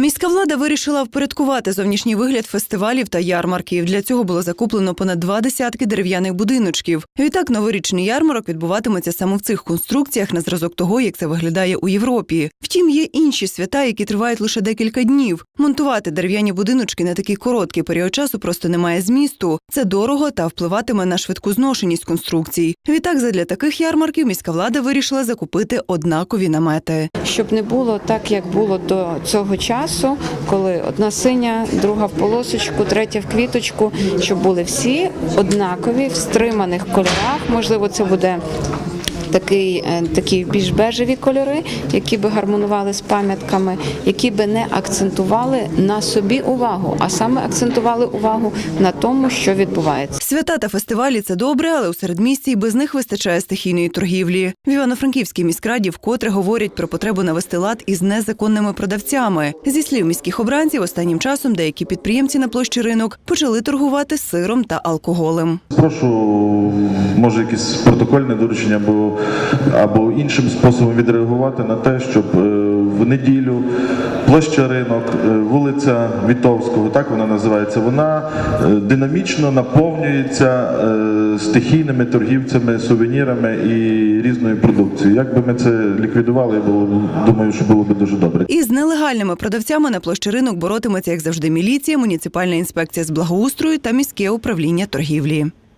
Miss Влада вирішила впорядкувати зовнішній вигляд фестивалів та ярмарків. Для цього було закуплено понад два десятки дерев'яних будиночків. Відтак новорічний ярмарок відбуватиметься саме в цих конструкціях на зразок того, як це виглядає у Європі. Втім, є інші свята, які тривають лише декілька днів. Монтувати дерев'яні будиночки на такий короткий період часу просто немає змісту. Це дорого та впливатиме на швидку зношеність конструкцій. Відтак, задля таких ярмарків міська влада вирішила закупити однакові намети. щоб не було так, як було до цього часу, коли одна синя, друга в полосочку, третя в квіточку, щоб були всі однакові в стриманих кольорах. Можливо, це буде. Такий, е, такі більш бежеві кольори, які би гармонували з пам'ятками, які би не акцентували на собі увагу, а саме акцентували увагу на тому, що відбувається. Свята та фестивалі це добре, але у середмісті й без них вистачає стихійної торгівлі. В Івано-Франківській міськраді вкотре говорять про потребу навести лад із незаконними продавцями. Зі слів міських обранців, останнім часом деякі підприємці на площі ринок почали торгувати сиром та алкоголем. Прошу, може, якесь протокольне доручення або, або іншим способом відреагувати на те, щоб е, в неділю площа ринок, е, вулиця Вітовського, так вона називається, вона е, динамічно наповнюється стихійними торгівцями, сувенірами і різною продукцією. Як би ми це ліквідували, було думаю, що було б дуже добре. Із нелегальними продавцями на площі ринок боротиметься, як завжди, міліція, муніципальна інспекція з благоустрою та міське управління торгівлі.